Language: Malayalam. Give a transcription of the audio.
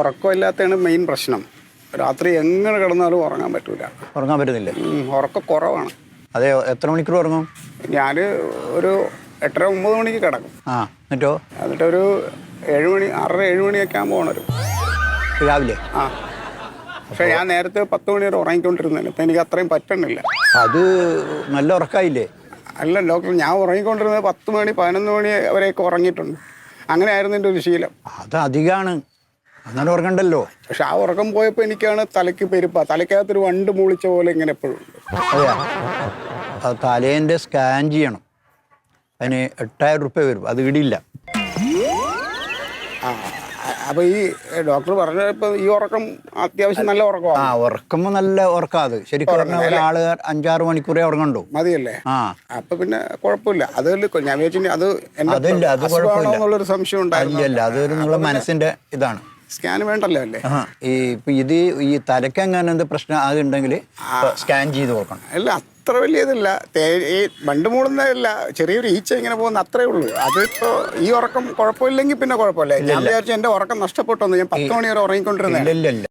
ഉറക്കമില്ലാത്തതാണ് മെയിൻ പ്രശ്നം. രാത്രി എങ്ങനെ കിടന്നാലും ഉറങ്ങാൻ പറ്റൂല. ഉറങ്ങാൻ പറ്റുന്നില്ല? ഉറക്കം കുറവാണ്. അതെ എത്ര മണിക്കൂർ ഉറങ്ങും? ഞാൻ ഒരു എട്ടര ഒമ്പത് മണിക്ക് കിടക്കും. ആ എന്നിട്ടോ? എന്നിട്ടൊരു ഏഴ് മണി ആറര ഏഴ് മണിയൊക്കെ ആകുമ്പോൾ ഉണരും. രാവിലെ? ആ. പക്ഷെ ഞാൻ നേരത്തെ പത്ത് മണി വരെ ഉറങ്ങിക്കൊണ്ടിരുന്നില്ല. ഇപ്പം എനിക്ക് അത്രയും പറ്റണില്ല. അത് നല്ല ഉറക്കായില്ലേ? അല്ല ഡോക്ടർ ഞാൻ ഉറങ്ങിക്കൊണ്ടിരുന്നത് പത്ത് മണി പതിനൊന്ന് മണി വരെയൊക്കെ ഉറങ്ങിയിട്ടുണ്ട്. അങ്ങനെ ആയിരുന്നു എന്റെ ഒരു ശീലം. അത് അധികമാണ് അങ്ങനെ ഉറങ്ങണ്ടല്ലോ. പക്ഷെ ആ ഉറക്കം പോയപ്പോൾ എനിക്കാണ് തലയ്ക്ക് പെരുപ്പ. തലയ്ക്കകത്തൊരു വണ്ട് മൂളിച്ച പോലെ ഇങ്ങനെ എപ്പോഴും ഉണ്ട്. അതെയാ അത് തലേന്റെ സ്കാൻ ചെയ്യണം. അതിന് എട്ടായിരം റുപ്യ വരും. അത് ഇടിയില്ല ആ അപ്പോൾ ഈ ഡോക്ടർ പറഞ്ഞപ്പോൾ ഈ ഉറക്കം അത്യാവശ്യം നല്ല ആ ഉറക്കമാണ് ഉറക്കുമ്പോൾ നല്ല ഉറക്കാത് അത്. ശരിക്കും പറഞ്ഞാൽ ഒരാൾ അഞ്ചാറ് മണിക്കൂറേ ഉറങ്ങണ്ടോ മതിയല്ലേ? ആ. അപ്പൊ പിന്നെ കുഴപ്പമില്ല. അത് ഞാൻ വിചാരിച്ചു അത് അതില്ല, അത് കുഴപ്പമില്ല. എന്നുള്ളൊരു സംശയം ഉണ്ടായിരുന്നു. അല്ലല്ല അതൊരു നിങ്ങളെ മനസ്സിന്റെ ഇതാണ്. സ്കാൻ വേണ്ടല്ലോ അല്ലേ? ഈ ഇപ്പൊ ഇത് ഈ തലക്കെങ്ങാനും എന്ത് പ്രശ്നം അതുണ്ടെങ്കിൽ സ്കാൻ ചെയ്ത് കൊടുക്കണം. അല്ല അത്ര വലിയതല്ല. ഈ ബണ്ട് മൂടുന്നതല്ല ചെറിയൊരു ഈച്ച ഇങ്ങനെ പോകുന്ന അത്രേ ഉള്ളൂ. അതിപ്പോ ഈ ഉറക്കം കുഴപ്പമില്ലെങ്കിൽ പിന്നെ കുഴപ്പമില്ല. ഞാൻ വിചാരിച്ചു എന്റെ ഉറക്കം നഷ്ടപ്പെട്ടു ഞാൻ പത്ത് മണി വരെ ഉറങ്ങിക്കൊണ്ടിരുന്നേ ഇല്ല ഇല്ല ഇല്ല.